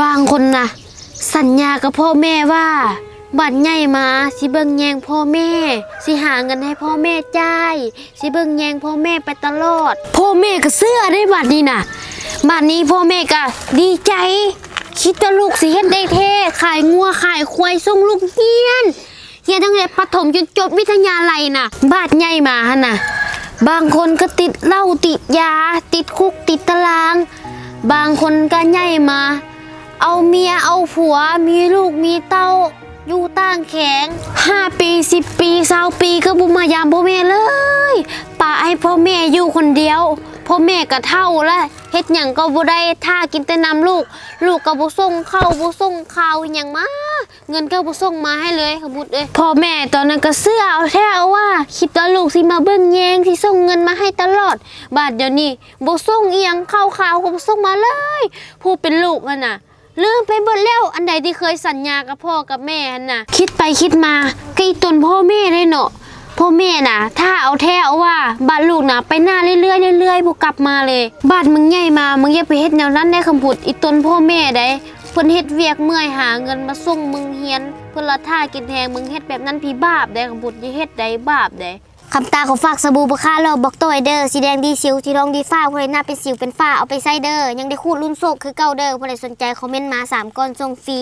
บางคนนะสัญญากับพ่อแม่ว่าบัดใหญ่มาสิเบิ่งแยงพ่อแม่ สิหาเงินให้พ่อแม่จ่ายสิเบิ่งแยงพ่อแม่ไปตลอด พ่อแม่ก็เสื้อได้บัดนี้นะบัดนี้พ่อแม่ก็ดีใจ คิดว่าลูกสิเฮ็ดได้เท่ขายงัวขายควายส่งลูกเฮียนเฮียนตั้งแต่ประถมจนจบวิทยาลัยน่ะบาดใหญ่มาหั่นน่ะบางคนก็ติดเหล้าติดยา ติดคุกติดตาราง บางคนก็ใหญ่มา เอาเมียเอาผัวมีลูกมีเต้า อยู่ต่างแข็งห้าปีสิบปีสาวปีก็บุมายามพ่อแม่เลยป่าให้พ่อแม่อยู่คนเดียวพ่อแม่ก็เท่าแล้วเฮ็ดหยังก็บ่ได้ท่ากินแต่น้ำลูก ลูกก็บ่ส่งเข้าบ่ส่งข้าวอหยังมาเงินก็บ่ส่งมาให้เลยขบุตรเอ้ยพ่อแม่ตอนนั้นก็เสื้อเอาแท้เอาว่า คิดว่าลูกสิมาเบิ่งแยงที่ส่งเงินมาให้ตลอด บาดเดี๋ยวนี้บ่ส่งเอียงข้าวขาวก็บ่ส่งมาเลย ผู้เป็นลูกอะน่ะ ลืมไปหมดแล้วอันใดที่เคยสัญญากับพ่อกับแม่หั่นน่ะ คิดไปคิดมาก็อีตนพ่อแม่ได้เนาะพ่อแม่น่ะ ถ้าเอาแท้เอาว่าบานลูกน่ะ ไปหน้าเรื่อยๆเรื่อยๆบ่กลับมาเลย บานมึงใหญ่มามึงอย่าไปเฮ็ดแนวนั้นได้คำพูดอีตนพ่อแม่ได้เพิ่นเฮ็ดเวียกเมื่อยหาเงินมาส่งมึงเฮียน เพิ่นละท่ากินแทงมึงเฮ็ดแบบนั้นพี่บาปได้คำพูดอย่าเฮ็ดได้บาปได้ำตาของฝากสบู่บค่าลบอกตัวไอเดอร์สีแดงดีสิวที่รองดีฝ้าผู้ใดหน้าเป็นสิวเป็นฝ้าเอาไปใส่เดอร์ยังได้คูดรุ่นโซกคือเก่าเดอร์ผู้ใดสนใจคอมเมนต์มาสามก้อนทรงฟรี